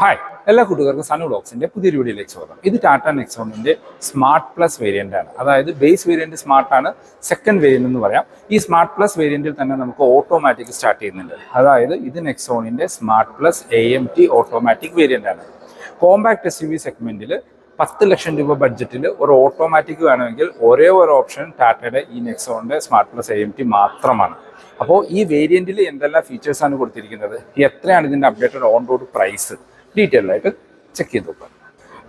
Hi എല്ലാ കൂട്ടുകാർക്കും sun ബ്ലോക്സിന്റെ പുതിയൊരു വീഡിയോയിലേക്ക് സ്വാഗതം. ഇത് ടാറ്റ നെക്സോണിന്റെ സ്മാർട്ട് പ്ലസ് വേരിയന്റ് ആണ്. അതായത് ബേസ് വേരിയന്റ് സ്മാർട്ട് ആണ്. സെക്കൻഡ് വേരിയന്റ് എന്ന് പറയാം. ഈ സ്മാർട്ട് പ്ലസ് വേരിയന്റിൽ തന്നെ നമുക്ക് ഓട്ടോമാറ്റിക് സ്റ്റാർട്ട് ചെയ്യുന്നുണ്ട്. അതായത് ഇത് നെക്സോണിന്റെ smart plus A M T automatic variant ആണ്. കോമ്പാക്ട് എസ് യു വി സെഗ്മെന്റിൽ പത്ത് ലക്ഷം രൂപ ബഡ്ജറ്റിൽ ഒരു ഓട്ടോമാറ്റിക് വേണമെങ്കിൽ ഒരേ ഒരു ഓപ്ഷൻ ടാറ്റയുടെ ഈ നെക്സോണിന്റെ smart plus A M T മാത്രമാണ്. അപ്പോൾ ഈ വേരിയന്റിൽ എന്തെല്ലാം ഫീച്ചേഴ്സാണ് കൊടുത്തിരിക്കുന്നത്? എത്രയാണ് ഇതിന്റെ updated on road price detail ആയിട്ട് ചെക്ക് ചെയ്ത് നോക്കാം.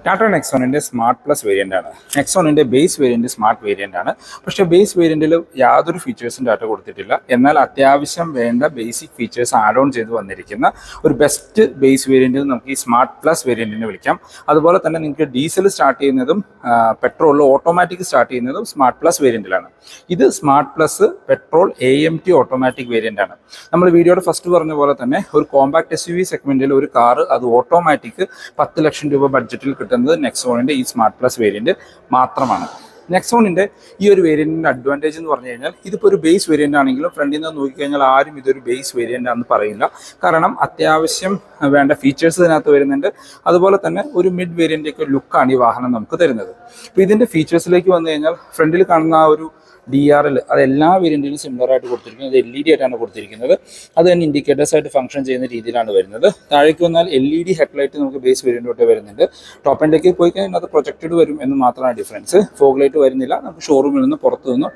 ടാറ്റ നെക്സോണിന്റെ സ്മാർട്ട് പ്ലസ് വേരിയന്റ് ആണ്. നെക്സോണിന്റെ ബേസ് വേരിയന്റ് സ്മാർട്ട് വേരിയന്റ് ആണ്. പക്ഷേ ബേസ് വേരിയന്റിൽ യാതൊരു ഫീച്ചേഴ്സും ഡാറ്റ കൊടുത്തിട്ടില്ല. എന്നാൽ അത്യാവശ്യം വേണ്ട ബേസിക് ഫീച്ചേഴ്സ് ആഡ് ഓൺ ചെയ്ത് വന്നിരിക്കുന്ന ഒരു ബെസ്റ്റ് ബേസ് വേരിയന്റ് നമുക്ക് ഈ സ്മാർട്ട് പ്ലസ് വേരിയന്റിനെ വിളിക്കാം. അതുപോലെ തന്നെ നിങ്ങൾക്ക് ഡീസൽ സ്റ്റാർട്ട് ചെയ്യുന്നതും പെട്രോൾ ഓട്ടോമാറ്റിക് സ്റ്റാർട്ട് ചെയ്യുന്നതും സ്മാർട്ട് പ്ലസ് വേരിയന്റിലാണ് ഇത് smart plus petrol A M T automatic variant ആണ്. നമ്മൾ വീഡിയോയുടെ ഫസ്റ്റ് പറഞ്ഞ പോലെ തന്നെ ഒരു കോമ്പാക്ട് എസ് യു വി സെഗ്മെന്റിൽ ഒരു കാറ് അത് ഓട്ടോമാറ്റിക് പത്ത് ലക്ഷം രൂപ ബഡ്ജറ്റിൽ കിട്ടുന്നത് നെക്സോണിന്റെ ഈ സ്മാർട്ട് പ്ലസ് വേരിയന്റ് മാത്രമാണ്. നെക്സോണിന്റെ ഈ ഒരു വേരിയന്റിന്റെ അഡ്വാന്റേജ് എന്ന് പറഞ്ഞു കഴിഞ്ഞാൽ ഇതിപ്പോൾ ഒരു ബേസ് വേരിയന്റ് ആണെങ്കിലും ഫ്രണ്ടിൽ നിന്ന് നോക്കിക്കഴിഞ്ഞാൽ ആരും ഇതൊരു ബേസ് വേരിയന്റ് ആണെന്ന് പറയില്ല. കാരണം അത്യാവശ്യം വേണ്ട ഫീച്ചേഴ്സ് ഇതിനകത്ത് വരുന്നുണ്ട്. അതുപോലെ തന്നെ ഒരു മിഡ് വേരിയന്റെ ഒക്കെ ലുക്കാണ് ഈ വാഹനം നമുക്ക് തരുന്നത്. അപ്പോൾ ഇതിന്റെ ഫീച്ചേഴ്സിലേക്ക് വന്നു കഴിഞ്ഞാൽ ഫ്രണ്ടിൽ കാണുന്ന ആ ഒരു ഡി ആർ എൽ അത് എല്ലാ വേരിയന്റിലും സിമിലർ ആയിട്ട് കൊടുത്തിരിക്കുന്നത് എൽ ഇ ഡി ആയിട്ടാണ് കൊടുത്തിരിക്കുന്നത്. അത് തന്നെ ഇൻഡിക്കേറ്റേഴ്സ് ആയിട്ട് ഫംഗ്ഷൻ ചെയ്യുന്ന രീതിയിലാണ് വരുന്നത്. താഴേക്ക് വന്നാൽ എൽ ഇ ഡി ഹെഡ്ലൈറ്റ് നമുക്ക് ബേസ് വേരിയന്റ് വരുന്നുണ്ട്. ടോപ്പ് എൻഡിലേക്ക് പോയി കഴിഞ്ഞാൽ അത് പ്രൊജക്റ്റഡ് വരും എന്ന് മാത്രമാണ് ഡിഫറൻസ് ഫോഗ് ലൈറ്റ് വരുന്നില്ല. നമുക്ക് ഷോറൂമിൽ നിന്ന് പുറത്തു നിന്ന്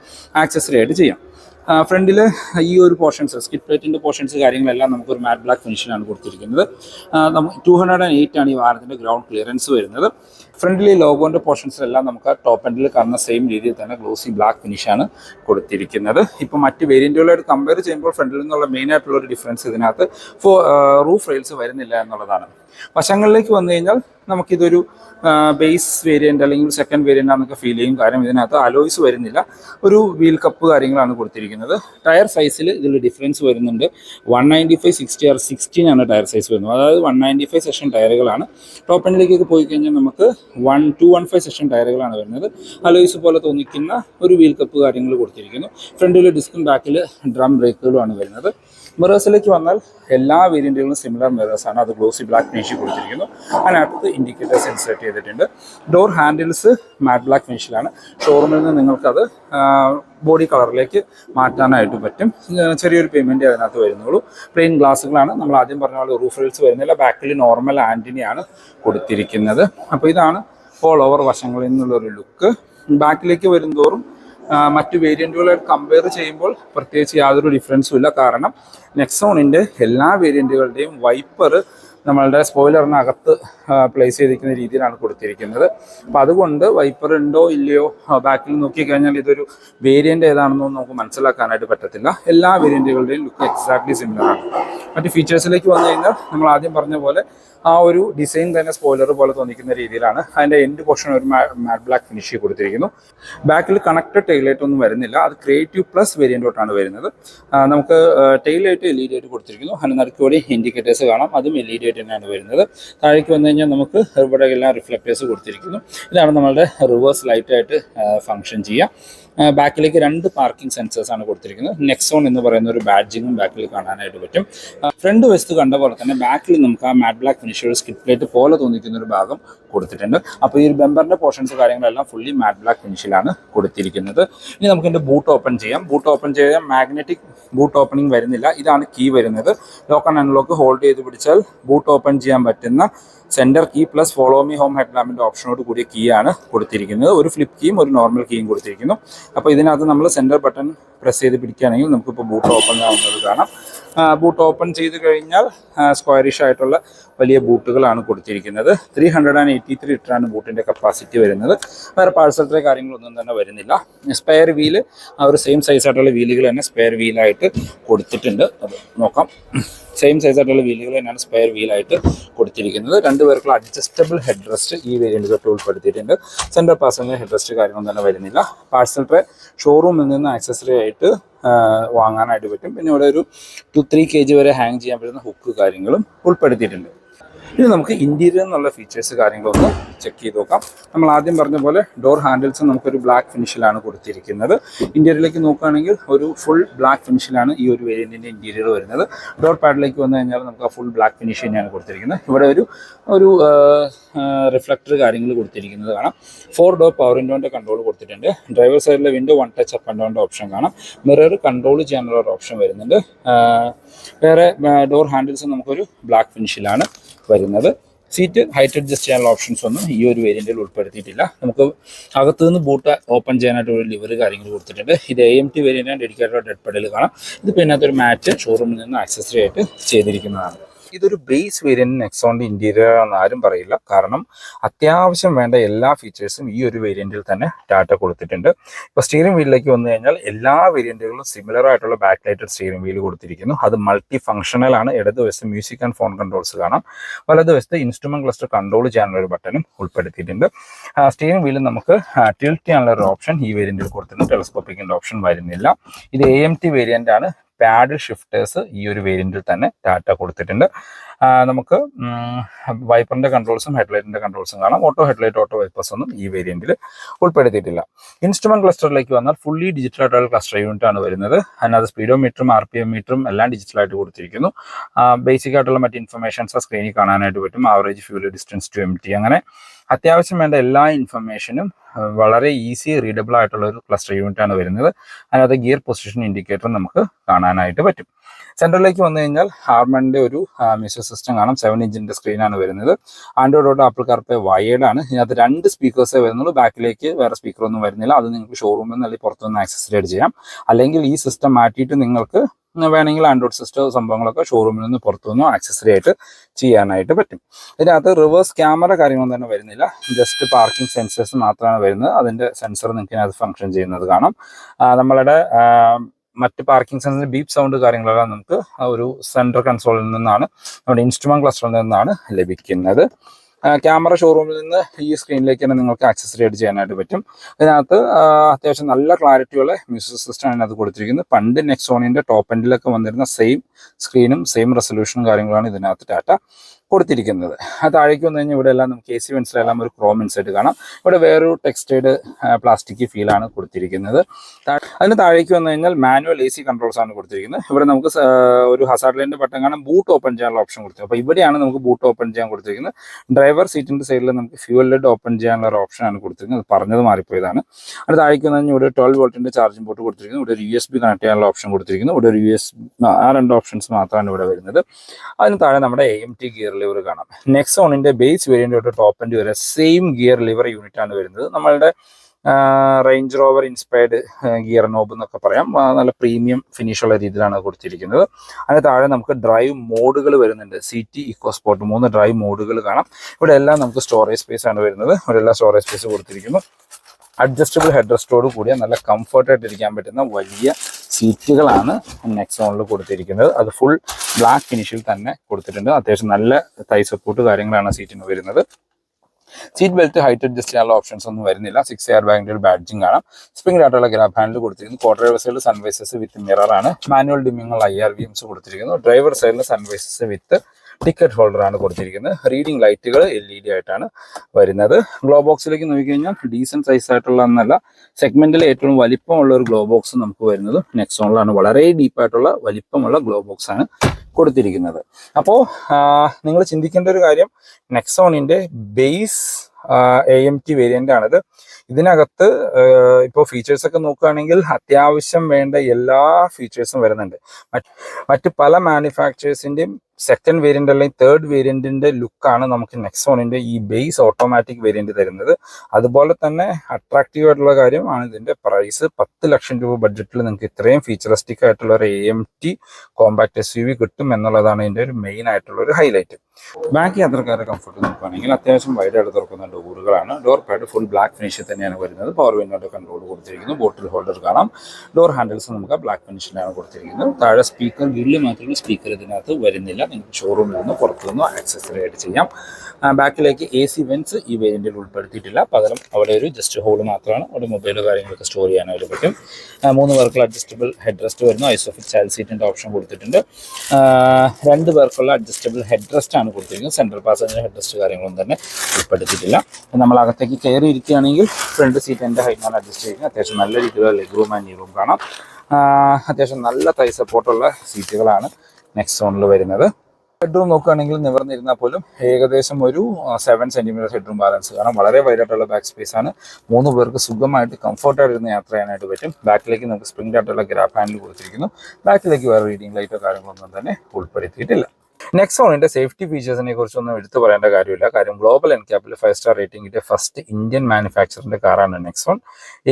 ആക്സസറി ആയിട്ട് ചെയ്യാം. ഫ്രണ്ടിൽ ഈ ഒരു പോർഷൻസ് സ്കിറ്റ് പ്ലേറ്റിന്റെ പോർഷൻസ് കാര്യങ്ങളെല്ലാം നമുക്കൊരു മാറ്റ് ബ്ലാക്ക് ഫിനിഷിനാണ് കൊടുത്തിരിക്കുന്നത്. ടു ഹൺഡ്രഡ് ആൻഡ് എയ്റ്റ് ആണ് ഈ വാഹനത്തിന്റെ ഗ്രൗണ്ട് ക്ലിയറൻസ് വരുന്നത്. ഫ്രണ്ടിൽ ലോഗോന്റെ ലോഗോന്റെ പോർഷൻസിലെല്ലാം നമുക്ക് ടോപ്പ് എൻഡിൽ കാണുന്ന സെയിം രീതിയിൽ തന്നെ ഗ്ലോസി ബ്ലാക്ക് ഫിനിഷാണ് കൊടുത്തിരിക്കുന്നത്. ഇപ്പോൾ മറ്റ് വേരിയന്റുകളായിട്ട് കമ്പയർ ചെയ്യുമ്പോൾ ഫ്രണ്ടിൽ നിന്നുള്ള മെയിൻ ആയിട്ടുള്ള ഒരു ഡിഫറൻസ് ഇതിനകത്ത് ഫോ റൂഫ് റെയിൽസ് വരുന്നില്ല എന്നുള്ളതാണ്. വശങ്ങളിലേക്ക് വന്നു കഴിഞ്ഞാൽ നമുക്കിതൊരു ബേസ് വേരിയന്റ് അല്ലെങ്കിൽ സെക്കൻഡ് വേരിയന്റ് ആണെന്നൊക്കെ ഫീൽ ചെയ്യും. കാരണം ഇതിനകത്ത് അലോയ്സ് വരുന്നില്ല. ഒരു വീൽ കപ്പ് കാര്യങ്ങളാണ് കൊടുത്തിരിക്കുന്നത്. ടയർ സൈസിൽ ഇതിൽ ഡിഫറൻസ് വരുന്നുണ്ട്. One ninety five sixty R sixteen ആണ് ടയർ സൈസ് വരുന്നത്. അതായത് വൺ നയന്റി ഫൈവ് സെഷൻ ടയറുകളാണ് ടോപ്പ് എൻഡിലേക്കൊക്കെ പോയി കഴിഞ്ഞാൽ നമുക്ക് one two one five section ടയറുകളാണ് വരുന്നത്. അലോയ്സ് പോലെ തോന്നിക്കുന്ന ഒരു വീൽ കപ്പ് കാര്യങ്ങൾ കൊടുത്തിരിക്കുന്നു. ഫ്രണ്ടിൽ ഡിസ്കും ബാക്കിൽ ഡ്രം ബ്രേക്കുകളുമാണ് വരുന്നത്. മിറേഴ്സിലേക്ക് വന്നാൽ എല്ലാ വേരിയന്റുകളും സിമിലർ മിറേഴ്സ് ആണ്. അത് ഗ്ലോസി ബ്ലാക്ക് ഫിനിഷിൽ കൊടുത്തിരിക്കുന്നു. അതിനകത്ത് ഇൻഡിക്കേറ്റേഴ്സ് ഇൻസേർട്ട് ചെയ്തിട്ടുണ്ട്. ഡോർ ഹാൻഡിൽസ് മാറ്റ് ബ്ലാക്ക് ഫിനിഷിലാണ് ഷോറൂമിൽ നിന്ന് നിങ്ങൾക്കത് ബോഡി കളറിലേക്ക് മാറ്റാനായിട്ട് പറ്റും. ചെറിയൊരു പേയ്മെന്റ് അതിനകത്ത് വരുന്നുള്ളൂ. പ്ലെയിൻ ഗ്ലാസ്സുകളാണ് നമ്മൾ ആദ്യം പറഞ്ഞ പോലെ റൂഫ് റീൽസ് വരുന്നില്ല. ബാക്കിൽ നോർമൽ ആന്റിനെയാണ് കൊടുത്തിരിക്കുന്നത്. അപ്പോൾ ഇതാണ് ഓൾ ഓവർ വശങ്ങളിൽ നിന്നുള്ളൊരു ലുക്ക് ബാക്കിലേക്ക് വരുന്തോറും മറ്റു വേരിയന്റുകളായിട്ട് കമ്പയർ ചെയ്യുമ്പോൾ പ്രത്യേകിച്ച് യാതൊരു ഡിഫറൻസും ഇല്ല. കാരണം നെക്സോണിന്റെ എല്ലാ വേരിയന്റുകളുടെയും വൈപ്പർ നമ്മളുടെ സ്പോയിലറിനകത്ത് പ്ലേസ് ചെയ്തിരിക്കുന്ന രീതിയിലാണ് കൊടുത്തിരിക്കുന്നത്. അപ്പം അതുകൊണ്ട് വൈപ്പർ ഉണ്ടോ ഇല്ലയോ ബാക്കിൽ നോക്കിക്കഴിഞ്ഞാൽ ഇതൊരു വേരിയന്റ് ഏതാണെന്നൊന്നും നമുക്ക് മനസ്സിലാക്കാനായിട്ട് പറ്റത്തില്ല. എല്ലാ വേരിയന്റുകളുടെയും ലുക്ക് എക്സാക്ട്ലി സിമിലർ ആണ്. മറ്റ് ഫീച്ചേഴ്സിലേക്ക് വന്നു കഴിഞ്ഞാൽ നമ്മൾ ആദ്യം പറഞ്ഞ പോലെ ആ ഒരു ഡിസൈൻ തന്നെ സ്പോയിലർ പോലെ തോന്നിക്കുന്ന രീതിയിലാണ്. അതിന്റെ എൻഡ് പോർഷൻ ഒരു മാറ്റ് ബ്ലാക്ക് ഫിനിഷ് കൊടുത്തിരിക്കുന്നു. ബാക്കിൽ കണക്റ്റഡ് ടൈലൈറ്റ് ഒന്നും വരുന്നില്ല. അത് ക്രിയേറ്റീവ് പ്ലസ് വേരിയന്റോട്ടാണ് വരുന്നത്. നമുക്ക് ടൈലൈറ്റ് എൽ ഇ ഡി ആയിട്ട് കൊടുത്തിരിക്കുന്നു. അതിന് നടുക്കൂടി ഇൻഡിക്കേറ്റേഴ്സ് കാണാം. അതും എൽ ഇ ഡി ആയിട്ട് തന്നെയാണ് വരുന്നത്. താഴേക്ക് വന്നു കഴിഞ്ഞാൽ നമുക്ക് ഇവിടെ എല്ലാം റിഫ്ലക്റ്റേഴ്സ് കൊടുത്തിരിക്കുന്നു. ഇതാണ് നമ്മളുടെ റിവേഴ്സ് ലൈറ്റായിട്ട് ഫങ്ഷൻ ചെയ്യുക. ബാക്കിലേക്ക് രണ്ട് പാർക്കിംഗ് സെൻസേഴ്സ് ആണ് കൊടുത്തിരിക്കുന്നത്. നെക്സോൺ എന്ന് പറയുന്ന ഒരു ബാഡ്ജിങ്ങും ബാക്കിൽ കാണാനായിട്ട് പറ്റും. ഫ്രണ്ട് വശത്ത് കണ്ട പോലെ തന്നെ ബാക്കിൽ നമുക്ക് ആ matte black finish skid plate പോലെ തോന്നിക്കുന്ന ഒരു ഭാഗം കൊടുത്തിട്ടുണ്ട്. അപ്പോൾ ഈ ഒരു ബെമ്പറിന്റെ പോർഷൻസ് കാര്യങ്ങളെല്ലാം ഫുള്ളി മാറ്റ് ബ്ലാക്ക് ഫിനിഷിലാണ് കൊടുത്തിരിക്കുന്നത്. ഇനി നമുക്ക് ഇതിന്റെ ബൂട്ട് ഓപ്പൺ ചെയ്യാം. ബൂട്ട് ഓപ്പൺ ചെയ്യാൻ മാഗ്നറ്റിക് ബൂട്ട് ഓപ്പണിംഗ് വരുന്നില്ല. ഇതാണ് കീ വരുന്നത്. ലോക്ക് ആൻഡ് അൺലോക്ക് ഹോൾഡ് ചെയ്ത് പിടിച്ചാൽ ബൂട്ട് ഓപ്പൺ ചെയ്യാൻ പറ്റുന്ന centre key plus follow me home head ലാമ്പിന്റെ ഓപ്ഷനോട് കൂടിയ കീ ആണ് കൊടുത്തിരിക്കുന്നത്. ഒരു ഫ്ലിപ്പ് കീയും ഒരു നോർമൽ കീയും കൊടുത്തിരിക്കുന്നു. അപ്പോൾ ഇതിനകത്ത് നമ്മൾ സെന്റർ ബട്ടൺ പ്രസ് ചെയ്ത് പിടിക്കുകയാണെങ്കിൽ നമുക്കിപ്പോൾ ബൂട്ട് ഓപ്പൺ ആവുന്നത് കാണാം. ബൂട്ട് ഓപ്പൺ ചെയ്ത് കഴിഞ്ഞാൽ സ്ക്വയറിഷ് ആയിട്ടുള്ള വലിയ ബൂട്ടുകളാണ് കൊടുത്തിരിക്കുന്നത്. Three hundred and eighty three ലിറ്ററാണ് ബൂട്ടിന്റെ കപ്പാസിറ്റി വരുന്നത്. വേറെ പാഴ്സലത്തെ കാര്യങ്ങളൊന്നും തന്നെ വരുന്നില്ല. സ്പെയർ വീൽ ആ ഒരു സെയിം സൈസ് ആയിട്ടുള്ള വീലുകൾ തന്നെ സ്പെയർ വീലായിട്ട് കൊടുത്തിട്ടുണ്ട്. അത് നോക്കാം. സെയിം സൈസ് ആയിട്ടുള്ള വീലുകൾ തന്നെയാണ് സ്പെയർ വീലായിട്ട് കൊടുത്തിരിക്കുന്നത്. രണ്ട് പേർക്കുള്ള അഡ്ജസ്റ്റബിൾ ഹെഡ് റെസ്റ്റ് ഈ വേരിയന്റ് തൊട്ട് ഉൾപ്പെടുത്തിയിട്ടുണ്ട്. സെന്റർ പാസഞ്ചർ ഹെഡ് റെസ്റ്റ് കാര്യങ്ങളൊന്നും തന്നെ വരുന്നില്ല. പാഴ്സൽ ട്രേ ഷോറൂമിൽ നിന്ന് ആക്സസറി ആയിട്ട് വാങ്ങാനായിട്ട് പറ്റും. പിന്നെ ഇവിടെ ഒരു ടു ത്രീ കെ ജി വരെ ഹാങ് ചെയ്യാൻ പറ്റുന്ന ഹുക്ക് കാര്യങ്ങളും ഉൾപ്പെടുത്തിയിട്ടുണ്ട്. ഇനി നമുക്ക് ഇന്റീരിയർ എന്നുള്ള ഫീച്ചേഴ്സ് കാര്യങ്ങളൊന്ന് ചെക്ക് ചെയ്ത് നോക്കാം. നമ്മൾ ആദ്യം പറഞ്ഞ പോലെ ഡോർ ഹാൻഡിൽസ് നമുക്കൊരു ബ്ലാക്ക് ഫിനിഷിലാണ് കൊടുത്തിരിക്കുന്നത്. ഇന്റീരിയറിലേക്ക് നോക്കുകയാണെങ്കിൽ ഒരു ഫുൾ ബ്ലാക്ക് ഫിനിഷിലാണ് ഈ ഒരു വേരിയന്റിന്റെ ഇന്റീരിയർ വരുന്നത്. ഡോർ പാഡിലേക്ക് വന്നു കഴിഞ്ഞാൽ നമുക്ക് ആ ഫുൾ ബ്ലാക്ക് ഫിനിഷ് തന്നെയാണ് കൊടുത്തിരിക്കുന്നത്. ഇവിടെ ഒരു ഒരു റിഫ്ലക്ടർ കാര്യങ്ങൾ കൊടുത്തിരിക്കുന്നത് കാണാം. ഫോർ ഡോർ പവർ വിൻഡോന്റെ കൺട്രോൾ കൊടുത്തിട്ടുണ്ട്. ഡ്രൈവർ സൈഡിലെ window one touch up and down option കാണാം. മിറർ കൺട്രോൾ ചെയ്യാനുള്ള ഒരു ഓപ്ഷൻ വരുന്നുണ്ട്. വേറെ ഡോർ ഹാൻഡിൽസ് നമുക്കൊരു ബ്ലാക്ക് ഫിനിഷിലാണ് വരുന്നത്. സീറ്റ് ഹൈറ്റ് അഡ്ജസ്റ്റ് ചെയ്യാനുള്ള ഓപ്ഷൻസ് ഒന്നും ഈ ഒരു വേരിയന്റിൽ ഉൾപ്പെടുത്തിയിട്ടില്ല. നമുക്ക് അകത്തു നിന്ന് ബൂട്ട് ഓപ്പൺ ചെയ്യാനായിട്ട് ഒരു ലിവർ കാര്യങ്ങൾ കൊടുത്തിട്ടുണ്ട്. ഇത് A M T variant dedicated dead pedal കാണാം. ഇത് പിന്നെ ഒരു മാറ്റ് ഷോറൂമിൽ നിന്ന് ആക്സസറി ആയിട്ട് ചെയ്തിരിക്കുന്നതാണ്. ഇതൊരു ബേസ് വേരിയന്റ് നെക്സോണിന്റെ ഇന്റീരിയർ എന്ന് ആരും പറയില്ല. കാരണം അത്യാവശ്യം വേണ്ട എല്ലാ ഫീച്ചേഴ്സും ഈ ഒരു വേരിയന്റിൽ തന്നെ ടാറ്റ കൊടുത്തിട്ടുണ്ട്. ഇപ്പോൾ സ്റ്റിയറിംഗ് വീലിലേക്ക് വന്നു കഴിഞ്ഞാൽ എല്ലാ വേരിയന്റുകളും സിമിലർ ആയിട്ടുള്ള ബാക്ക് ലൈറ്റഡ് സ്റ്റിയറിംഗ് വീൽ കൊടുത്തിരിക്കുന്നു. അത് മൾട്ടി ഫംഗ്ഷണൽ ആണ്. ഇടതുവശത്ത് മ്യൂസിക് ആൻഡ് ഫോൺ കൺട്രോൾസ് കാണാം. വലതുവശത്ത് ഇൻസ്ട്രുമെന്റ് ക്ലസ്റ്റർ കൺട്രോൾ ചെയ്യാനുള്ള ഒരു ബട്ടനും ഉൾപ്പെടുത്തിയിട്ടുണ്ട്. സ്റ്റിയറിംഗ് വീലിൽ നമുക്ക് ടിൽറ്റ് ചെയ്യാനുള്ള ഒരു ഓപ്ഷൻ ഈ വേരിയന്റിൽ കൊടുത്തിട്ടുണ്ട്. ടെലസ്കോപ്പിക്കിന്റെ ഓപ്ഷൻ വരുന്നില്ല. ഇത് എ എം ടി വേരിയന്റ് ആണ്. പാഡ് ഷിഫ്റ്റേഴ്സ് ഈ ഒരു വേരിയന്റിൽ തന്നെ ടാറ്റ കൊടുത്തിട്ടുണ്ട്. നമുക്ക് വൈപ്പറിന്റെ കൺട്രോൾസും ഹെഡ്ലൈറ്റിന്റെ കൺട്രോൾസും കാണാം. ഓട്ടോ ഹെഡ്ലൈറ്റ് ഓട്ടോ വൈപ്പേഴ്സ് ഒന്നും ഈ വേരിയന്റിൽ ഉൾപ്പെടുത്തിയിട്ടില്ല. ഇൻസ്ട്രുമെന്റ് ക്ലസ്റ്ററിലേക്ക് വന്നാൽ ഫുള്ളി ഡിജിറ്റൽ ആയിട്ടുള്ള ക്ലസ്റ്റർ യൂണിറ്റ് ആണ് വരുന്നത്. അതിനകത്ത് സ്പീഡോ മീറ്ററും ആർ പി എം മീറ്ററും എല്ലാം ഡിജിറ്റൽ ആയിട്ട് കൊടുത്തിരിക്കുന്നു. ബേസിക് ആയിട്ടുള്ള മറ്റ് ഇൻഫർമേഷൻസ് സ്ക്രീനിൽ കാണാനായിട്ട് പറ്റും. Average fuel distance to empty അങ്ങനെ അത്യാവശ്യം വേണ്ട എല്ലാ ഇൻഫർമേഷനും വളരെ ഈസി റീഡബിൾ ആയിട്ടുള്ള ഒരു ക്ലസ്റ്റർ യൂണിറ്റ് ആണ് വരുന്നത്. അതിനകത്ത് ഗിയർ പൊസിഷൻ ഇൻഡിക്കേറ്റർ നമുക്ക് കാണാനായിട്ട് പറ്റും. സെൻട്രലിലേക്ക് വന്നു കഴിഞ്ഞാൽ ഹാർമണിന്റെ ഒരു മ്യൂസിക് സിസ്റ്റം കാണാം. സെവൻ ഇഞ്ചിന്റെ സ്ക്രീനാണ് വരുന്നത്. Android Auto Apple CarPlay wired ആണ്. ഇതിനകത്ത് രണ്ട് സ്പീക്കേഴ്സേ വരുന്നുള്ളൂ. ബാക്കിലേക്ക് വേറെ സ്പീക്കർ ഒന്നും വരുന്നില്ല. അത് നിങ്ങൾക്ക് ഷോറൂമിൽ നിന്ന് അല്ലെങ്കിൽ പുറത്തുനിന്ന് ആക്സസറി ആയിട്ട് ചെയ്യാം. അല്ലെങ്കിൽ ഈ സിസ്റ്റം മാറ്റിയിട്ട് നിങ്ങൾക്ക് വേണമെങ്കിൽ ആൻഡ്രോയിഡ് സിസ്റ്റം സംഭവങ്ങളൊക്കെ ഷോറൂമിൽ നിന്ന് പുറത്തുനിന്നോ ആക്സസറി ആയിട്ട് ചെയ്യാനായിട്ട് പറ്റും. ഇതിനകത്ത് റിവേഴ്സ് ക്യാമറ കാര്യങ്ങളൊന്നും തന്നെ വരുന്നില്ല. ജസ്റ്റ് പാർക്കിംഗ് സെൻസേഴ്സ് മാത്രമാണ് വരുന്നത്. അതിന്റെ സെൻസർ നിങ്ങൾക്ക് ഇതിനകത്ത് ഫംഗ്ഷൻ ചെയ്യുന്നത് കാണാം. നമ്മളുടെ മറ്റ് പാർക്കിംഗ് സെൻസറിന്റെ ബീപ്പ് സൗണ്ട് കാര്യങ്ങളെല്ലാം നമുക്ക് ആ ഒരു സെൻട്രൽ കൺസോളിൽ നിന്നാണ് നമ്മുടെ ഇൻസ്ട്രുമെന്റ് ക്ലസ്റ്ററിൽ നിന്നാണ് ലഭിക്കുന്നത്. ക്യാമറ ഷോറൂമിൽ നിന്ന് ഈ സ്ക്രീനിലേക്ക് തന്നെ നിങ്ങൾക്ക് ആക്സസറി ആയിട്ട് ചെയ്യാനായിട്ട് പറ്റും. ഇതിനകത്ത് ആ, അത്യാവശ്യം നല്ല ക്ലാരിറ്റിയുള്ള മ്യൂസിക് സിസ്റ്റം അതിനകത്ത് കൊടുത്തിരിക്കുന്നത്. പണ്ട് നെക്സോണിന്റെ ടോപ്പ് എൻഡിലൊക്കെ വന്നിരുന്ന സെയിം സ്ക്രീനും സെയിം റെസൊല്യൂഷനും കാര്യങ്ങളാണ് ഇതിനകത്ത് ടാറ്റ കൊടുത്തിരിക്കുന്നത്. ആ താഴേക്ക് വന്നു കഴിഞ്ഞാൽ ഇവിടെ എല്ലാം നമുക്ക് എ സി വെൻസിലെല്ലാം ഒരു ക്രോം ഇൻസൈറ്റ് കാണാം. ഇവിടെ വേറൊരു ടെക്സ്റ്റൈഡ് പ്ലാസ്റ്റിക് ഫീലാണ് കൊടുത്തിരിക്കുന്നത്. അതിന് താഴേക്ക് വന്നു കഴിഞ്ഞാൽ മാനുവൽ എ സി കൺട്രോൾസ് ആണ് കൊടുത്തിരിക്കുന്നത്. ഇവിടെ നമുക്ക് ഒരു ഹസാർഡ് ലൈന്റെ ബട്ടൺ കാണാം. ബൂട്ട് ഓപ്പൺ ചെയ്യാനുള്ള ഓപ്ഷൻ കൊടുത്തിരിക്കുന്നത്. അപ്പോൾ ഇവിടെയാണ് നമുക്ക് ബൂട്ട് ഓപ്പൺ ചെയ്യാൻ കൊടുത്തിരിക്കുന്നത്. ഡ്രൈവർ സീറ്റിന്റെ സൈഡിൽ നമുക്ക് ഫ്യൂൽ ലെഡ് ഓപ്പൺ ചെയ്യാനുള്ള ഒരു ഓപ്ഷനാണ് കൊടുത്തിരിക്കുന്നത്. പറഞ്ഞത് മാറിപ്പോയതാണ്. അത് താഴേക്ക് വന്നു കഴിഞ്ഞാൽ ഇവിടെ ട്വൽവ് വോൾട്ടിന്റെ ചാർജിംഗ് പോർട്ട് കൊടുത്തിരിക്കുന്നു. ഇവിടെ ഒരു യു എസ് ബി കണക്ട് ചെയ്യാനുള്ള ഓപ്ഷൻ കൊടുത്തിരിക്കുന്നു. ഇവിടെ ഒരു യു എസ് ആ രണ്ട് ഓപ്ഷൻസ് മാത്രമാണ് ഇവിടെ വരുന്നത്. അതിന് താഴെ നമ്മുടെ A M T gear lever കാണാം. നെക്സോണിന്റെ ബേസ് വേരിയന്റ് തൊട്ട് ടോപ്പ് എൻഡ് വരെ സെയിം ഗിയർ ലിവർ യൂണിറ്റ് ആണ് വരുന്നത്. നമ്മളുടെ Range Rover inspired gear knob എന്നൊക്കെ പറയാം. നല്ല പ്രീമിയം ഫിനിഷുള്ള രീതിയിലാണ് കൊടുത്തിരിക്കുന്നത്. അതിന് താഴെ നമുക്ക് ഡ്രൈവ് മോഡുകൾ വരുന്നുണ്ട്. സി ടി ഇക്കോ സ്പോർട്ട് മൂന്ന് ഡ്രൈവ് മോഡുകൾ കാണാം. ഇവിടെ എല്ലാം നമുക്ക് സ്റ്റോറേജ് സ്പേസ് ആണ് വരുന്നത്. ഇവിടെ എല്ലാം സ്റ്റോറേജ് സ്പേസ് കൊടുത്തിരിക്കുന്നു. അഡ്ജസ്റ്റബിൾ ഹെഡ് റെസ്റ്റോട് കൂടിയ നല്ല കംഫർട്ടായിട്ട് ഇരിക്കാൻ പറ്റുന്ന വലിയ സീറ്റുകളാണ് നെക്സോണിൽ കൊടുത്തിരിക്കുന്നത്. അത് ഫുൾ ബ്ലാക്ക് ഫിനിഷിൽ തന്നെ കൊടുത്തിട്ടുണ്ട്. അത്യാവശ്യം നല്ല തൈ സപ്പോർട്ട് കാര്യങ്ങളാണ് സീറ്റിന് വരുന്നത്. സീറ്റ് ബെൽറ്റ് ഹൈറ്റ് അഡ്ജസ്റ്റ് ചെയ്യാനുള്ള ഓപ്ഷൻസ് ഒന്നും വരുന്നില്ല. സിക്സ് എയർ ബാഗിന്റെ ഒരു ബാഡ്ജിങ് കാണാം. സ്പ്രിംഗ് ആയിട്ടുള്ള ഗ്രാബ് ഹാൻഡിൽ കൊടുത്തിരിക്കുന്നു. ക്വാർട്ടർ സൈഡിൽ സൺവൈസസ് വിത്ത് മിറർ ആണ്. മാനുവൽ ഡിമ്മിങ്ങുള്ള ഐ ആർ വി എംസ് കൊടുത്തിരിക്കുന്നു. ഡ്രൈവർ സൈഡിൽ സൺവൈസസ് വിത്ത് ടിക്കറ്റ് ഹോൾഡർ ആണ് കൊടുത്തിരിക്കുന്നത്. റീഡിംഗ് ലൈറ്റുകൾ എൽ ഇ ഡി ആയിട്ടാണ് വരുന്നത്. ഗ്ലോ ബോക്സിലേക്ക് നോക്കിക്കഴിഞ്ഞാൽ ഡീസന്റ് സൈസ് ആയിട്ടുള്ള എന്നല്ല സെഗ്മെന്റിൽ ഏറ്റവും വലിപ്പമുള്ള ഒരു ഗ്ലോ ബോക്സ് നമുക്ക് വരുന്നത് നെക്സോണിലാണ്. വളരെ ഡീപ്പായിട്ടുള്ള വലിപ്പമുള്ള ഗ്ലോ ബോക്സ് ആണ് കൊടുത്തിരിക്കുന്നത്. അപ്പോൾ നിങ്ങൾ ചിന്തിക്കേണ്ട ഒരു കാര്യം നെക്സോണിന്റെ base A M T variant ആണിത്. ഇതിനകത്ത് ഇപ്പോൾ ഫീച്ചേഴ്സ് ഒക്കെ നോക്കുകയാണെങ്കിൽ അത്യാവശ്യം വേണ്ട എല്ലാ ഫീച്ചേഴ്സും വരുന്നുണ്ട്. മറ്റ് മറ്റ് പല മാനുഫാക്ചേഴ്സിന്റെയും സെക്കൻഡ് വേരിയന്റ് അല്ലെങ്കിൽ തേർഡ് വേരിയന്റിന്റെ ലുക്കാണ് നമുക്ക് നെക്സോണിന്റെ ഈ ബേസ് ഓട്ടോമാറ്റിക് വേരിയന്റ് തരുന്നത്. അതുപോലെ തന്നെ അട്രാക്റ്റീവ് ആയിട്ടുള്ള കാര്യമാണ് ഇതിന്റെ പ്രൈസ് പത്ത് ലക്ഷം രൂപ ബഡ്ജറ്റിൽ നിങ്ങൾക്ക് ഇത്രയും ഫീച്ചറിസ്റ്റിക് ആയിട്ടുള്ള ഒരു A M T compact S U V കിട്ടും എന്നുള്ളതാണ് ഇതിന്റെ ഒരു മെയിൻ ആയിട്ടുള്ള ഒരു ഹൈലൈറ്റ് ബാക്ക് യാത്രക്കാരുടെ കംഫർട്ട് നോക്കുകയാണെങ്കിൽ അത്യാവശ്യം വൈഡ് ആയിട്ട് തുറക്കുന്ന ഡോറുകളാണ്. ഡോർ പാഡ് ഫുൾ ബ്ലാക്ക് ഫിനിഷിൽ തന്നെയാണ് വരുന്നത്. പവർ വിൻഡോയുടെ കൺട്രോൾ കൊടുത്തിരിക്കുന്നു. ബോട്ടിൽ ഹോൾഡർ കാണാം. ഡോർ ഹാൻഡിൽസ് നമുക്ക് ബ്ലാക്ക് ഫിനിഷിലാണ് കൊടുത്തിരിക്കുന്നത്. താഴെ സ്പീക്കർ ഗ്രില്ല് മാത്രമേ സ്പീക്കർ ഇതിനകത്ത് വരുന്നില്ല. നിങ്ങൾക്ക് ഷോറൂമിൽ നിന്ന് പുറത്തു ആക്സസറി ആയിട്ട് ചെയ്യാം. ബാക്കിലേക്ക് എ സി വെൻസ് ഈ വേരിയന്റിൽ ഉൾപ്പെടുത്തിയിട്ടില്ല. പകരം അവിടെ ഒരു ജസ്റ്റ് ഹോൾ മാത്രമാണ്. അവിടെ മൊബൈലോ കാര്യങ്ങളൊക്കെ സ്റ്റോർ ചെയ്യാനായിട്ട് പറ്റും. മൂന്ന് പേർക്കുള്ള അഡ്ജസ്റ്റബിൾ ഹെഡ് റെസ്റ്റ് വരുന്നു ഐസോഫിക് ചൈൽഡ് സീറ്റിന്റെ ഓപ്ഷൻ കൊടുത്തിട്ടുണ്ട്. രണ്ട് പേർക്കുള്ള അഡ്ജസ്റ്റബിൾ ഹെഡ് റെസ്റ്റ് ആണ് കൊടുത്തിരിക്കുന്നത്. സെൻട്രൽ പാസഞ്ചർ ഹെഡ് റെസ്റ്റ് കാര്യങ്ങളൊന്നും തന്നെ ഉൾപ്പെടുത്തിയിട്ടില്ല. നമ്മൾ അകത്തേക്ക് കയറി ഇരിക്കുകയാണെങ്കിൽ ഫ്രണ്ട് സീറ്റ് എന്റെ ഹൈറ്റാണ് അഡ്ജസ്റ്റ് ചെയ്യുന്നത്. അത്യാവശ്യം നല്ല രീതിയിലുള്ള ലെഗ് റൂം ആൻഡ് റൂം കാണാം. അത്യാവശ്യം നല്ല തൈ സപ്പോർട്ടുള്ള സീറ്റുകളാണ് നെക്സ്റ്റ് സോണിൽ വരുന്നത്. ബെഡ്റൂം നോക്കുകയാണെങ്കിൽ നിവർന്നിരുന്നാൽ പോലും ഏകദേശം ഒരു സെവൻ സെന്റിമീറ്റർ ഹെഡ്റൂം ബാലൻസ് കാരണം വളരെ വൈഡായിട്ടുള്ള ബാക്ക് സ്പേസ് ആണ്. മൂന്ന് പേർക്ക് സുഖമായിട്ട് കംഫർട്ടായിട്ട് ഇരുന്ന് യാത്ര ചെയ്യാനായിട്ട് പറ്റും. ബാക്കിലേക്ക് നമുക്ക് സ്പ്രിംഗ് ആയിട്ടുള്ള ഗ്രാഫ് ഹാൻഡിൽ കൊടുത്തിരിക്കുന്നു. ബാക്കിലേക്ക് വേറെ റീഡിംഗ് ലൈറ്റോ കാര്യങ്ങളൊന്നും തന്നെ ഉൾപ്പെടുത്തിയിട്ടില്ല. നെക്സോണിന്റെ സേഫ്റ്റി ഫീച്ചേഴ്സിനെ കുറിച്ചൊന്നും എടുത്തു പറയേണ്ട കാര്യമില്ല. കാര്യം ഗ്ലോബൽ എൻക്യാപ്പിൽ ഫൈവ് സ്റ്റാർ റേറ്റിംഗിന്റെ ഫസ്റ്റ് ഇന്ത്യൻ മാനുഫാക്ചറിന്റെ കാറാണ് Nexon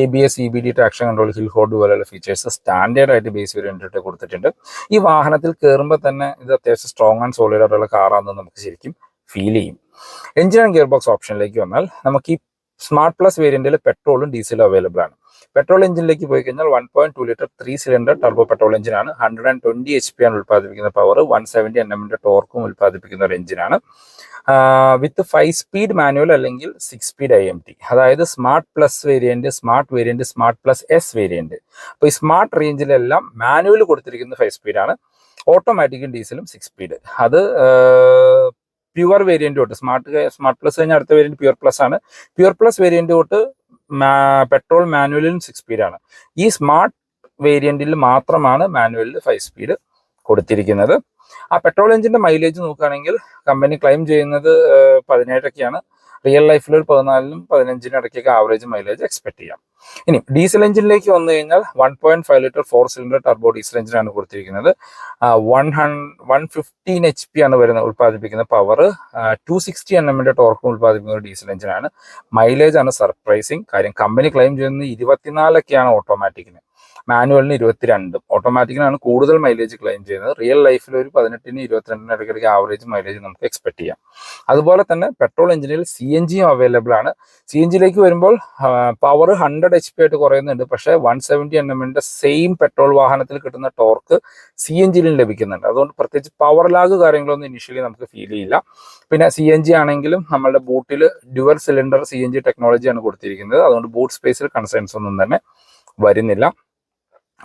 A B S E B D traction control hill hold പോലെയുള്ള ഫീച്ചേഴ്സ് സ്റ്റാൻഡേർഡ് ആയിട്ട് ബേസ് വേരിയന്റിട്ട് കൊടുത്തിട്ടുണ്ട്. ഈ വാഹനത്തിൽ കയറുമ്പോൾ തന്നെ ഇത് അത്യാവശ്യം സ്ട്രോങ് ആൻഡ് സോളിഡ് ആയിട്ടുള്ള കാറാണെന്ന് നമുക്ക് ശരിക്കും ഫീൽ ചെയ്യും. എഞ്ചിൻ ആൻഡ് ഗിയർ ബോക്സ് ഓപ്ഷനിലേക്ക് വന്നാൽ നമുക്ക് ഈ സ്മാർട്ട് പ്ലസ് വേരിയന്റിൽ പെട്രോളും ഡീസലും അവൈലബിൾ ആണ്. പെട്രോൾ എഞ്ചിനിലേക്ക് പോയി കഴിഞ്ഞാൽ one point two litre three cylinder turbo petrol എഞ്ചിനാണ് hundred and twenty H P ആണ് ഉൽപ്പാദിപ്പിക്കുന്ന പവർ വൺ സെവന്റി എൻ എമ്മിന്റെ ടോർക്കും ഉൽപ്പാദിപ്പിക്കുന്ന ഒരു എഞ്ചിനാണ് വിത്ത് ഫൈവ് സ്പീഡ് മാനുവൽ അല്ലെങ്കിൽ six speed I M T അതായത് smart plus variant smart variant smart plus S variant അപ്പോൾ ഈ സ്മാർട്ട് റേഞ്ചിലെല്ലാം മാനുവൽ കൊടുത്തിരിക്കുന്ന ഫൈവ് സ്പീഡാണ് ഓട്ടോമാറ്റിക്കും ഡീസലും സിക്സ് സ്പീഡ് അത് പ്യുവർ വേരിയന്റ് തൊട്ട് സ്മാർട്ട് സ്മാർട്ട് പ്ലസ് കഴിഞ്ഞ അടുത്ത വേരിയന്റ് പ്യുവർ പ്ലസ് ആണ്. പ്യുവർ പ്ലസ് വേരിയന്റ് തൊട്ട് പെട്രോൾ മാനുവലിലും സിക്സ് ആണ്. ഈ സ്മാർട്ട് വേരിയന്റിൽ മാത്രമാണ് മാനുവലിൽ ഫൈവ് സ്പീഡ് കൊടുത്തിരിക്കുന്നത്. ആ പെട്രോൾ എഞ്ചിന്റെ മൈലേജ് നോക്കുകയാണെങ്കിൽ കമ്പനി ക്ലെയിം ചെയ്യുന്നത് പതിനേഴൊക്കെയാണ് റിയൽ ലൈഫിൽ ഒരു പതിനാലിനും പതിനഞ്ചിനും ഇടയ്ക്കൊക്കെ ആവറേജ് മൈലേജ് എക്സ്പെക്ട് ചെയ്യാം. ഇനി ഡീസൽ എഞ്ചിനിലേക്ക് വന്നു കഴിഞ്ഞാൽ one point five litre four cylinder turbo diesel എഞ്ചിനാണ് കൊടുത്തിരിക്കുന്നത്. One hun one fifteen H P ആണ് വരുന്നത് ഉൽപ്പാദിപ്പിക്കുന്ന പവർ ടു സിക്സ്റ്റി എൻ എമ്മിന്റെ ടോർക്കും ഉൽപ്പാദിപ്പിക്കുന്ന ഒരു ഡീസൽ എഞ്ചിനാണ് മൈലേജ് ആണ് സർപ്രൈസിങ് കാര്യം കമ്പനി ക്ലെയിം ചെയ്യുന്നത് ഇരുപത്തിനാലൊക്കെയാണ് ഓട്ടോമാറ്റിക്കിന് മാനുവലിന് ഇരുപത്തിരണ്ടും. ഓട്ടോമാറ്റിക്കിനാണ് കൂടുതൽ മൈലേജ് ക്ലെയിം ചെയ്യുന്നത്. റിയൽ ലൈഫിൽ ഒരു പതിനെട്ടിന് ഇരുപത്തിരണ്ടിന് ഇടയ്ക്കിടയ്ക്ക് ആവറേജ് മൈലേജ് നമുക്ക് എക്സ്പെക്ട് ചെയ്യാം. അതുപോലെ തന്നെ പെട്രോൾ എഞ്ചിനിൽ സി എൻ ജിയും അവൈലബിൾ ആണ്. സി എൻ ജിയിലേക്ക് വരുമ്പോൾ പവർ ഹൺഡ്രഡ് എച്ച് പി ആയിട്ട് കുറയുന്നുണ്ട്. പക്ഷേ വൺ സെവന്റി എൻ എമ്മിന്റെ സെയിം പെട്രോൾ വാഹനത്തിൽ കിട്ടുന്ന ടോർക്ക് സി എൻ ജിയിലും ലഭിക്കുന്നുണ്ട്. അതുകൊണ്ട് പ്രത്യേകിച്ച് പവർ ലാഗ് കാര്യങ്ങളൊന്നും ഇനിഷ്യലി നമുക്ക് ഫീൽ ചെയ്യില്ല. പിന്നെ സി എൻ ജി ആണെങ്കിലും നമ്മളുടെ ബൂട്ടിൽ dual cylinder C N G ടെക്നോളജിയാണ് കൊടുത്തിരിക്കുന്നത്. അതുകൊണ്ട് ബൂട്ട് സ്പേസിൽ കൺസേൺസ് ഒന്നും തന്നെ വരുന്നില്ല.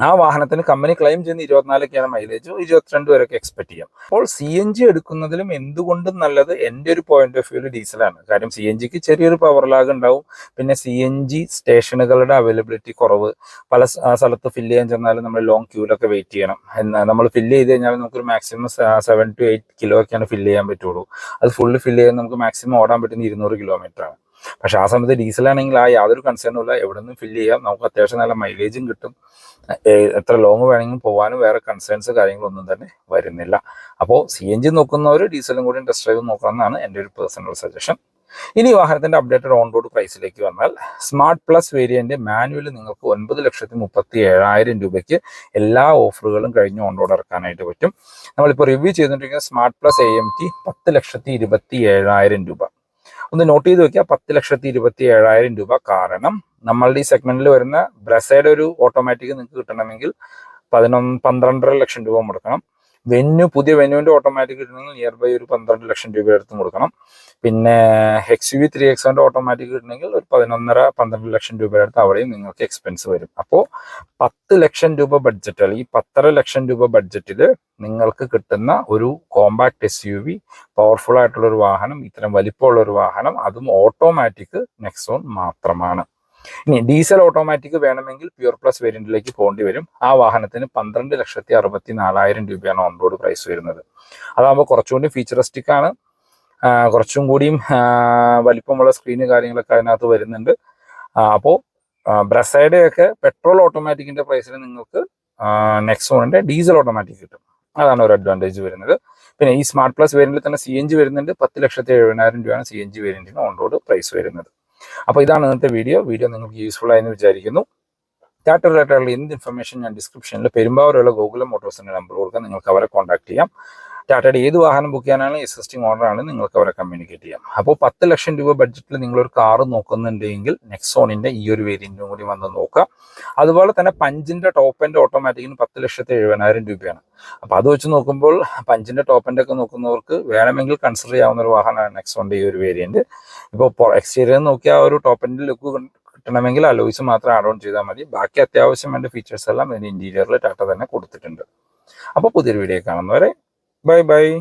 ആ വാഹനത്തിന് കമ്പനി ക്ലെയിം ചെയ്യുന്ന ഇരുപത്തിനാലൊക്കെയാണ് മൈലേജ് ഇരുപത്തിരണ്ട് ഒക്കെ എക്സ്പെക്ട് ചെയ്യാം. അപ്പോൾ സി എൻ ജി എടുക്കുന്നതിലും എന്തുകൊണ്ടും നല്ലത് എന്റെ ഒരു പോയിന്റ് ഓഫ് വ്യൂവിൽ ഡീസലാണ് കാര്യം സി എൻ ജിക്ക് ചെറിയൊരു പവർ ലാഗ് ഉണ്ടാവും. പിന്നെ സി എൻ ജി സ്റ്റേഷനുകളുടെ അവൈലബിലിറ്റി കുറവ്. പല സ്ഥലത്ത് ഫില്ല് ചെയ്യാൻ ചെന്നാലും നമ്മൾ ലോങ് ക്യൂലൊക്കെ വെയിറ്റ് ചെയ്യണം. എന്നാൽ നമ്മൾ ഫില്ല് ചെയ്ത് കഴിഞ്ഞാൽ നമുക്കൊരു maximum seven two eight kilo ഒക്കെയാണ് ഫില്ല് ചെയ്യാൻ പറ്റുള്ളൂ. അത് ഫുള്ള് ഫില്ല് ചെയ്യാൻ നമുക്ക് മാക്സിമം ഓടാൻ പറ്റുന്ന ഇരുന്നൂറ് കിലോമീറ്റർ ആണ്. പക്ഷെ ആ സമയത്ത് ഡീസലാണെങ്കിൽ ആ യാതൊരു കൺസേണും ഇല്ല. എവിടെ നിന്നും ഫില്ല് ചെയ്യാം? നമുക്ക് അത്യാവശ്യം നല്ല മൈലേജും കിട്ടും. എത്ര ലോങ് വേണമെങ്കിലും പോകാനും വേറെ കൺസേൺസ് കാര്യങ്ങളൊന്നും തന്നെ വരുന്നില്ല. അപ്പോൾ സി എൻ ജി നോക്കുന്നവർ ഡീസലും കൂടി ടെസ്റ്റ് ഡ്രൈവ് നോക്കണം എന്നാണ് എന്റെ ഒരു പേഴ്സണൽ സജഷൻ ഇനി വാഹനത്തിന്റെ അപ്ഡേറ്റഡ് ഓൺ റോഡ് പ്രൈസിലേക്ക് വന്നാൽ സ്മാർട്ട് പ്ലസ് വേരിയന്റ് മാനുവൽ നിങ്ങൾക്ക് ഒൻപത് ലക്ഷത്തി മുപ്പത്തി ഏഴായിരം രൂപയ്ക്ക് എല്ലാ ഓഫറുകളും കഴിഞ്ഞ് ഓൺ റോഡ് ഇറക്കാനായിട്ട് പറ്റും. നമ്മളിപ്പോൾ റിവ്യൂ ചെയ്തിട്ടുണ്ടെങ്കിൽ smart plus A M T പത്ത് ലക്ഷത്തി ഇരുപത്തി ഏഴായിരം രൂപ. ഒന്ന് നോട്ട് ചെയ്ത് വെക്കുക. പത്ത് ലക്ഷത്തി ഇരുപത്തി ഏഴായിരം രൂപ കാരണം നമ്മളുടെ ഈ സെഗ്മെന്റിൽ വരുന്ന ബ്രസയുടെ ഒരു ഓട്ടോമാറ്റിക് നിങ്ങൾക്ക് കിട്ടണമെങ്കിൽ പതിനൊന്ന് പന്ത്രണ്ടര ലക്ഷം രൂപ മുടക്കണം. വെന്യു പുതിയ വെന്യുവിന്റെ ഓട്ടോമാറ്റിക് കിട്ടണമെങ്കിൽ നിയർ ബൈ ഒരു പന്ത്രണ്ട് ലക്ഷം രൂപ എടുത്ത് കൊടുക്കണം. പിന്നെ എക്സ് യു വി ത്രീ എക്സോന്റെ ഓട്ടോമാറ്റിക് കിട്ടണമെങ്കിൽ ഒരു പതിനൊന്നര പന്ത്രണ്ട് ലക്ഷം രൂപയുടെ അടുത്ത് അവിടെയും നിങ്ങൾക്ക് എക്സ്പെൻസ് വരും. അപ്പോൾ പത്ത് ലക്ഷം രൂപ ബഡ്ജറ്റ് അല്ലെങ്കിൽ പത്തര ലക്ഷം രൂപ ബഡ്ജറ്റിൽ നിങ്ങൾക്ക് കിട്ടുന്ന ഒരു compact S U V powerful ആയിട്ടുള്ള ഒരു വാഹനം ഇത്തരം വലിപ്പമുള്ള ഒരു വാഹനം അതും ഓട്ടോമാറ്റിക് നെക്സോൺ മാത്രമാണ്. ഇനി ഡീസൽ ഓട്ടോമാറ്റിക് വേണമെങ്കിൽ പ്യൂർ പ്ലസ് വേരിയന്റിലേക്ക് പോകേണ്ടി വരും. ആ വാഹനത്തിന് പന്ത്രണ്ട് ലക്ഷത്തി അറുപത്തി നാലായിരം രൂപയാണ് ഓൺ റോഡ് പ്രൈസ് വരുന്നത്. അതാകുമ്പോൾ കുറച്ചുകൂടി ഫീച്ചറിസ്റ്റിക് ആണ്. കുറച്ചും കൂടിയും വലിപ്പമുള്ള സ്ക്രീന് കാര്യങ്ങളൊക്കെ അതിനകത്ത് വരുന്നുണ്ട്. അപ്പോൾ ബ്രസൈഡ് ഒക്കെ പെട്രോൾ ഓട്ടോമാറ്റിക്കിന്റെ പ്രൈസിൽ നിങ്ങൾക്ക് നെക്സോണിന്റെ ഡീസൽ ഓട്ടോമാറ്റിക് കിട്ടും. അതാണ് ഒരു അഡ്വാന്റേജ് വരുന്നത്. പിന്നെ ഈ സ്മാർട്ട് പ്ലസ് വേരിയന്റിൽ തന്നെ സി എൻ ജി വരുന്നുണ്ട്. പത്ത് ലക്ഷത്തി എഴുപതിനായിരം രൂപയാണ് സി എൻ ജി വേരിയന്റിന് ഓൺ റോഡ് പ്രൈസ് വരുന്നത്. അപ്പോൾ ഇതാണ് ഇന്നത്തെ വീഡിയോ വീഡിയോ നിങ്ങൾക്ക് യൂസ്ഫുൾ ആയെന്ന് വിചാരിക്കുന്നു. ടാറ്റ റിലേറ്റഡുള്ള എന്ത് ഇൻഫർമേഷൻ ഞാൻ ഡിസ്ക്രിപ്ഷനിൽ പെരുമ്പാവൂരുള്ള ഗോകുലം മോട്ടോഴ്സിന്റെ നമ്പർ കൊടുക്കാം. നിങ്ങൾക്ക് അവരെ കോൺടാക്ട് ചെയ്യാം. ടാറ്റയുടെ ഏത് വാഹനം ബുക്ക് ചെയ്യാനാണ് എക്സിസ്റ്റിംഗ് ആണ് നിങ്ങൾക്ക് അവരെ കമ്മ്യൂണിക്കേറ്റ് ചെയ്യാം. അപ്പോൾ പത്ത് ലക്ഷം രൂപ ബഡ്ജറ്റിൽ നിങ്ങളൊരു കാറ് നോക്കുന്നുണ്ടെങ്കിൽ നെക്സോണിന്റെ ഈ ഒരു വേരിയന്റും കൂടി വന്ന് നോക്കുക. അതുപോലെ തന്നെ പഞ്ചിന്റെ ടോപ്പ് എൻഡ് ഓട്ടോമാറ്റിക്കിന് പത്ത് ലക്ഷത്തി എഴുപതിനായിരം രൂപയാണ്. അപ്പോൾ അത് വെച്ച് നോക്കുമ്പോൾ പഞ്ചിന്റെ ടോപ്പ് എൻഡ് ഒക്കെ നോക്കുന്നവർക്ക് വേണമെങ്കിൽ കൺസിഡർ ചെയ്യാവുന്ന ഒരു വാഹനമാണ് നെക്സോണിന്റെ ഈ ഒരു വേരിയന്റ് ഇപ്പോൾ എക്സ്റ്റീരിയർ നോക്കിയാൽ ഒരു ടോപ്പ് എൻഡ് ലുക്ക് കിട്ടണമെങ്കിൽ അലോയ്സ് മാത്രം ആഡ് ഓൺ ചെയ്താൽ മതി. ബാക്കി അത്യാവശ്യം വേണ്ട ഫീച്ചേഴ്സ് എല്ലാം ഇതിന് ഇന്റീരിയറിൽ ടാറ്റ തന്നെ കൊടുത്തിട്ടുണ്ട്. അപ്പോൾ പുതിയൊരു വീഡിയോ കാണുന്നവരെ ബൈ ബൈ